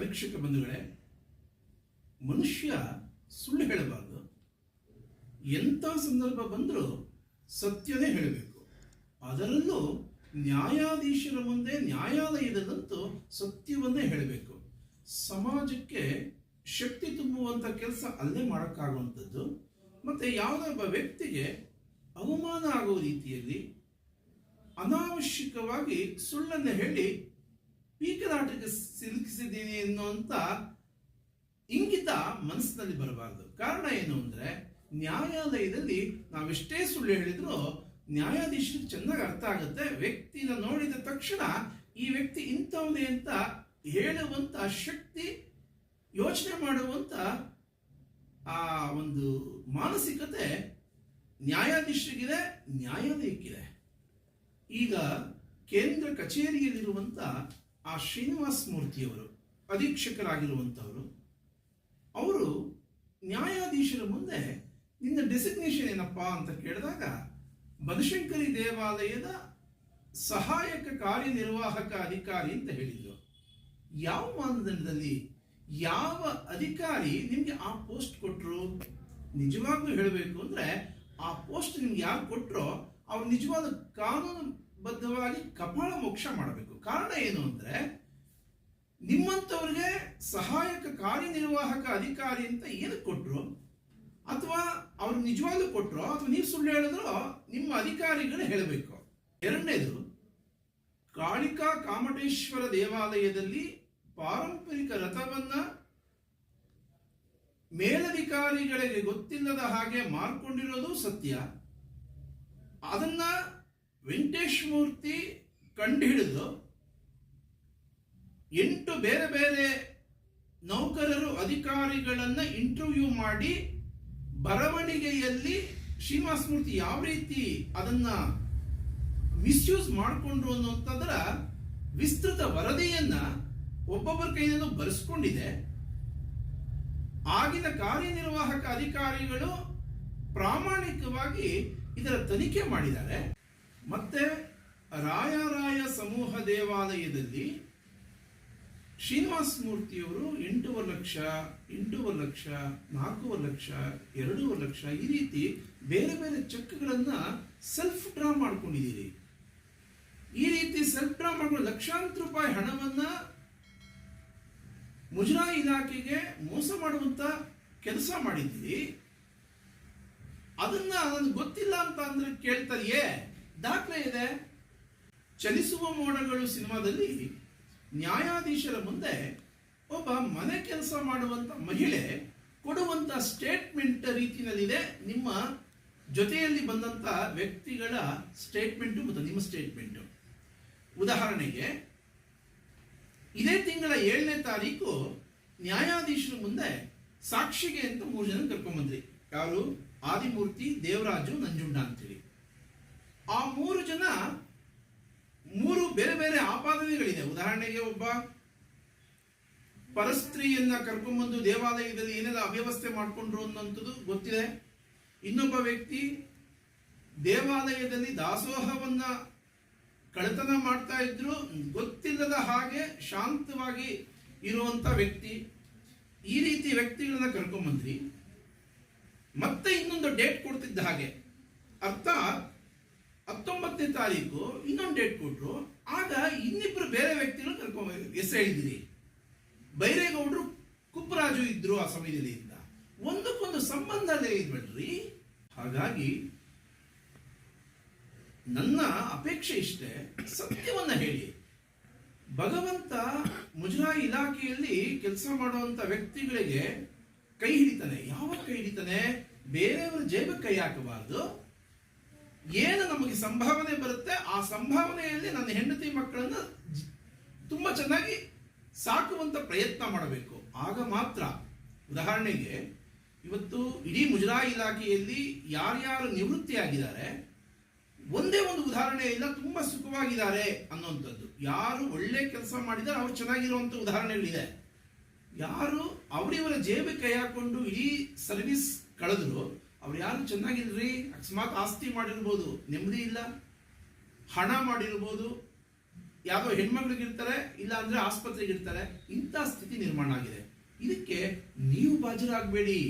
ವೀಕ್ಷಕ ಬಂಧುಗಳೇ, ಮನುಷ್ಯ ಸುಳ್ಳು ಹೇಳಬಾರ್ದು. ಎಂಥ ಸಂದರ್ಭ ಬಂದರೂ ಸತ್ಯನೇ ಹೇಳಬೇಕು. ಅದರಲ್ಲೂ ನ್ಯಾಯಾಧೀಶರ ಮುಂದೆ ನ್ಯಾಯಾಲಯದಲ್ಲಂತೂ ಸತ್ಯವನ್ನೇ ಹೇಳಬೇಕು. ಸಮಾಜಕ್ಕೆ ಶಕ್ತಿ ತುಂಬುವಂಥ ಕೆಲಸ ಅಲ್ಲೇ ಮಾಡೋಕ್ಕಾಗುವಂಥದ್ದು. ಮತ್ತು ಯಾವುದೇ ಒಬ್ಬ ವ್ಯಕ್ತಿಗೆ ಅವಮಾನ ಆಗುವ ರೀತಿಯಲ್ಲಿ ಅನಾವಶ್ಯಕವಾಗಿ ಸುಳ್ಳನ್ನು ಹೇಳಿ ಪೀಕಲಾಟಕ್ಕೆ ಸಿಲುಕಿಸಿದ್ದೀನಿ ಎನ್ನುವಂತ ಇಂಗಿತ ಮನಸ್ಸಿನಲ್ಲಿ ಬರಬಾರದು. ಕಾರಣ ಏನು ಅಂದ್ರೆ, ನ್ಯಾಯಾಲಯದಲ್ಲಿ ನಾವೆಷ್ಟೇ ಸುಳ್ಳು ಹೇಳಿದ್ರು ನ್ಯಾಯಾಧೀಶರಿಗೆ ಚೆನ್ನಾಗಿ ಅರ್ಥ ಆಗುತ್ತೆ. ವ್ಯಕ್ತಿನ ನೋಡಿದ ತಕ್ಷಣ ಈ ವ್ಯಕ್ತಿ ಇಂಥವನೇ ಅಂತ ಹೇಳುವಂತ ಶಕ್ತಿ, ಯೋಚನೆ ಮಾಡುವಂತ ಆ ಒಂದು ಮಾನಸಿಕತೆ ನ್ಯಾಯಾಧೀಶರಿಗಿದೆ, ನ್ಯಾಯಾಲಯಕ್ಕಿದೆ. ಈಗ ಕೇಂದ್ರ ಕಚೇರಿಯಲ್ಲಿರುವಂಥ ಆ ಶ್ರೀನಿವಾಸ ಮೂರ್ತಿಯವರು ಅಧೀಕ್ಷಕರಾಗಿರುವಂಥವರು ಅವರು ನ್ಯಾಯಾಧೀಶರ ಮುಂದೆ ನಿನ್ನ ಡೆಸಿಗ್ನೇಷನ್ ಏನಪ್ಪ ಅಂತ ಕೇಳಿದಾಗ, ಬನಶಂಕರಿ ದೇವಾಲಯದ ಸಹಾಯಕ ಕಾರ್ಯನಿರ್ವಾಹಕ ಅಧಿಕಾರಿ ಅಂತ ಹೇಳಿದ್ರು. ಯಾವ ಮಾನದಂಡದಲ್ಲಿ ಯಾವ ಅಧಿಕಾರಿ ನಿಮಗೆ ಆ ಪೋಸ್ಟ್ ಕೊಟ್ಟರು ನಿಜವಾಗ್ಲೂ ಹೇಳಬೇಕು ಅಂದರೆ, ಆ ಪೋಸ್ಟ್ ನಿಮ್ಗೆ ಯಾರು ಕೊಟ್ಟರೋ ಅವ್ರು ನಿಜವಾದ ಕಾನೂನುಬದ್ಧವಾಗಿ ಕಪಾಳ ಮೋಕ್ಷ ಮಾಡಬೇಕು. ಕಾರಣ ಏನು ಅಂದ್ರೆ ನಿಮ್ಮಂಥವ್ರಿಗೆ ಸಹಾಯಕ ಕಾರ್ಯನಿರ್ವಾಹಕ ಅಧಿಕಾರಿ ಅಂತ ಏನು ಕೊಟ್ಟರು ಅಥವಾ ಅವ್ರು ನಿಜವಾಗ್ಲೂ ಕೊಟ್ಟರು ಅಥವಾ ನೀವು ಸುಳ್ಳು ಹೇಳಿದ್ರು, ನಿಮ್ಮ ಅಧಿಕಾರಿಗಳು ಹೇಳಬೇಕು. ಎರಡನೇದು, ಕಾಳಿಕಾ ಕಾಮಟೇಶ್ವರ ದೇವಾಲಯದಲ್ಲಿ ಪಾರಂಪರಿಕ ರಥವನ್ನ ಮೇಲಧಿಕಾರಿಗಳಿಗೆ ಗೊತ್ತಿಲ್ಲದ ಹಾಗೆ ಮಾರ್ಕೊಂಡಿರೋದು ಸತ್ಯ. ಅದನ್ನ ವೆಂಕಟೇಶ್ ಮೂರ್ತಿ ಕಂಡುಹಿಡಿದು ಎಂಟು ಬೇರೆ ಬೇರೆ ನೌಕರರು ಅಧಿಕಾರಿಗಳನ್ನು ಇಂಟರ್ವ್ಯೂ ಮಾಡಿ ಬರವಣಿಗೆಯಲ್ಲಿ ಶ್ರೀನಿವಾಸ ಮೂರ್ತಿ ಯಾವ ರೀತಿ ಅದನ್ನ ಮಿಸ್ಯೂಸ್ ಮಾಡಿಕೊಂಡ್ರು ಅನ್ನುವಂಥದ್ರ ವಿಸ್ತೃತ ವರದಿಯನ್ನ ಒಬ್ಬೊಬ್ಬರ ಕೈಯನ್ನು ಬರೆಸ್ಕೊಂಡಿದೆ. ಆಗಿನ ಕಾರ್ಯನಿರ್ವಾಹಕ ಅಧಿಕಾರಿಗಳು ಪ್ರಾಮಾಣಿಕವಾಗಿ ಇದರ ತನಿಖೆ ಮಾಡಿದ್ದಾರೆ. ಮತ್ತೆ ರಾಯರಾಯ ಸಮೂಹ ದೇವಾಲಯದಲ್ಲಿ ಶ್ರೀನಿವಾಸ ಮೂರ್ತಿಯವರು ಎಂಟೂವರೆ ಲಕ್ಷ ಎಂಟೂವರೆ ಲಕ್ಷ ನಾಲ್ಕೂವರೆ ಲಕ್ಷ ಎರಡೂವರೆ ಲಕ್ಷ ಈ ರೀತಿ ಬೇರೆ ಬೇರೆ ಚೆಕ್ಗಳನ್ನು ಸೆಲ್ಫ್ ಡ್ರಾ ಮಾಡ್ಕೊಂಡಿದ್ದೀರಿ. ಈ ರೀತಿ ಸೆಲ್ಫ್ ಡ್ರಾ ಮಾಡ್ಕೊಂಡು ಲಕ್ಷಾಂತರ ರೂಪಾಯಿ ಹಣವನ್ನ ಮುಜರಾ ಇಲಾಖೆಗೆ ಮೋಸ ಮಾಡುವಂತ ಕೆಲಸ ಮಾಡಿದ್ದೀರಿ. ಅದನ್ನ ನನಗೆ ಗೊತ್ತಿಲ್ಲ ಅಂತ ಅಂದ್ರೆ ಕೇಳ್ತಾರಿಯೇ ದಾಖಲೆ ಇದೆ. ಚಲಿಸುವ ಮೋಡಗಳು ಸಿನಿಮಾದಲ್ಲಿ ನ್ಯಾಯಾಧೀಶರ ಮುಂದೆ ಒಬ್ಬ ಮನೆ ಕೆಲಸ ಮಾಡುವಂತ ಮಹಿಳೆ ಕೊಡುವಂತ ಸ್ಟೇಟ್ಮೆಂಟ್ ರೀತಿಯಲ್ಲಿದೆ. ನಿಮ್ಮ ಜೊತೆಯಲ್ಲಿ ಬಂದಂತ ವ್ಯಕ್ತಿಗಳ ಸ್ಟೇಟ್ಮೆಂಟ್ ಮತ್ತು ನಿಮ್ಮ ಸ್ಟೇಟ್ಮೆಂಟ್ ಉದಾಹರಣೆಗೆ, ಇದೇ ತಿಂಗಳ ಏಳನೇ ತಾರೀಕು ನ್ಯಾಯಾಧೀಶರ ಮುಂದೆ ಸಾಕ್ಷಿಗೆ ಅಂತ ಮೂರು ಜನ ಕರ್ಕೊಂಬಂದ್ರಿ ಯಾರು? ಆದಿಮೂರ್ತಿ ದೇವರಾಜು ನಂಜುಂಡ ಅಂತೇಳಿ. ಆ ಮೂರು ಜನ ಮೂರು ಬೇರೆ ಬೇರೆ ಆಪಾದನೆಗಳಿದೆ. ಉದಾಹರಣೆಗೆ ಒಬ್ಬ ಪರಸ್ತ್ರೀಯನ್ನ ಕರ್ಕೊಂಡ್ಬಂದು ದೇವಾಲಯದಲ್ಲಿ ಏನೆಲ್ಲ ಅವ್ಯವಸ್ಥೆ ಮಾಡಿಕೊಂಡ್ರು ಅನ್ನೋಂಥದ್ದು ಗೊತ್ತಿದೆ. ಇನ್ನೊಬ್ಬ ವ್ಯಕ್ತಿ ದೇವಾಲಯದಲ್ಲಿ ದಾಸೋಹವನ್ನ ಕಳತನ ಮಾಡ್ತಾ ಇದ್ರು. ಗೊತ್ತಿಲ್ಲದ ಹಾಗೆ ಶಾಂತವಾಗಿ ಇರುವಂತ ವ್ಯಕ್ತಿ. ಈ ರೀತಿ ವ್ಯಕ್ತಿಗಳನ್ನ ಕರ್ಕೊಂಬಂದ್ರಿ ಮತ್ತೆ ಇನ್ನೊಂದು ಡೇಟ್ ಕೊಡ್ತಿದ್ದ ಹಾಗೆ. ಅರ್ಥಾತ್ ಹತ್ತೊಂಬತ್ತನೇ ತಾರೀಕು ಇನ್ನೊಂದು ಡೇಟ್ ಕೊಟ್ಟರು ಆಗ ಇನ್ನಿಬ್ರು ಬೇರೆ ವ್ಯಕ್ತಿಗಳು ಕರ್ಕೊಂಡು ಹೆಸರು ಹೇಳಿದಿರಿ. ಬೈರೇಗೌಡರು ಕುಪ್ಪರಾಜು ಇದ್ರು ಆ ಸಮಯದಲ್ಲಿ ಇದ್ದ ಒಂದಕ್ಕೊಂದು ಸಂಬಂಧ ಇದ್ಬಿಡ್ರಿ ಹಾಗಾಗಿ ನನ್ನ ಅಪೇಕ್ಷೆ ಇಷ್ಟೇ. ಸತ್ಯವನ್ನ ಹೇಳಿ. ಭಗವಂತ ಮುಜರಾಯಿ ಇಲಾಖೆಯಲ್ಲಿ ಕೆಲಸ ಮಾಡುವಂತ ವ್ಯಕ್ತಿಗಳಿಗೆ ಕೈ ಹಿಡಿತಾನೆ. ಯಾವಾಗ ಕೈ ಹಿಡಿತಾನೆ? ಬೇರೆಯವರ ಜೇಬಕ್ಕೆ ಕೈ ಹಾಕಬಾರ್ದು. ಏನು ನಮಗೆ ಸಂಭಾವನೆ ಬರುತ್ತೆ, ಆ ಸಂಭಾವನೆಯಲ್ಲಿ ನನ್ನ ಹೆಂಡತಿ ಮಕ್ಕಳನ್ನು ತುಂಬ ಚೆನ್ನಾಗಿ ಸಾಕುವಂತ ಪ್ರಯತ್ನ ಮಾಡಬೇಕು. ಆಗ ಮಾತ್ರ ಉದಾಹರಣೆಗೆ ಇವತ್ತು ಇಡೀ ಮುಜರಾಯಿ ಇಲಾಖೆಯಲ್ಲಿ ಯಾರ್ಯಾರು ನಿವೃತ್ತಿಯಾಗಿದ್ದಾರೆ, ಒಂದೇ ಒಂದು ಉದಾಹರಣೆಯಿಂದ ತುಂಬ ಸುಖವಾಗಿದ್ದಾರೆ ಅನ್ನುವಂಥದ್ದು ಯಾರು ಒಳ್ಳೆ ಕೆಲಸ ಮಾಡಿದ್ದಾರೆ, ಅವ್ರು ಚೆನ್ನಾಗಿರುವಂಥ ಉದಾಹರಣೆಗಳಿದೆ. ಯಾರು ಅವರಿವರ ಜೇಬೆ ಕೈ ಹಾಕೊಂಡು ಇಡೀ ಸರ್ವಿಸ್ ಕಳೆದ್ರು ಅವ್ರು ಯಾರು ಚೆನ್ನಾಗಿಲ್ರಿ, ಅಕಸ್ಮಾತ್ ಆಸ್ತಿ ಮಾಡಿರ್ಬೋದು, ನೆಮ್ಮದಿ ಇಲ್ಲ, ಹಣ ಮಾಡಿರ್ಬೋದು, ಯಾವುದೋ ಹೆಣ್ಮಕ್ಳಿಗಿರ್ತಾರೆ ಇಲ್ಲ ಅಂದ್ರೆ ಆಸ್ಪತ್ರೆಗಿರ್ತಾರೆ ಇಂಥ ಸ್ಥಿತಿ ನಿರ್ಮಾಣ ಆಗಿದೆ. ಇದಕ್ಕೆ ನೀವು ಬಾಜರಾಗಬೇಡಿ.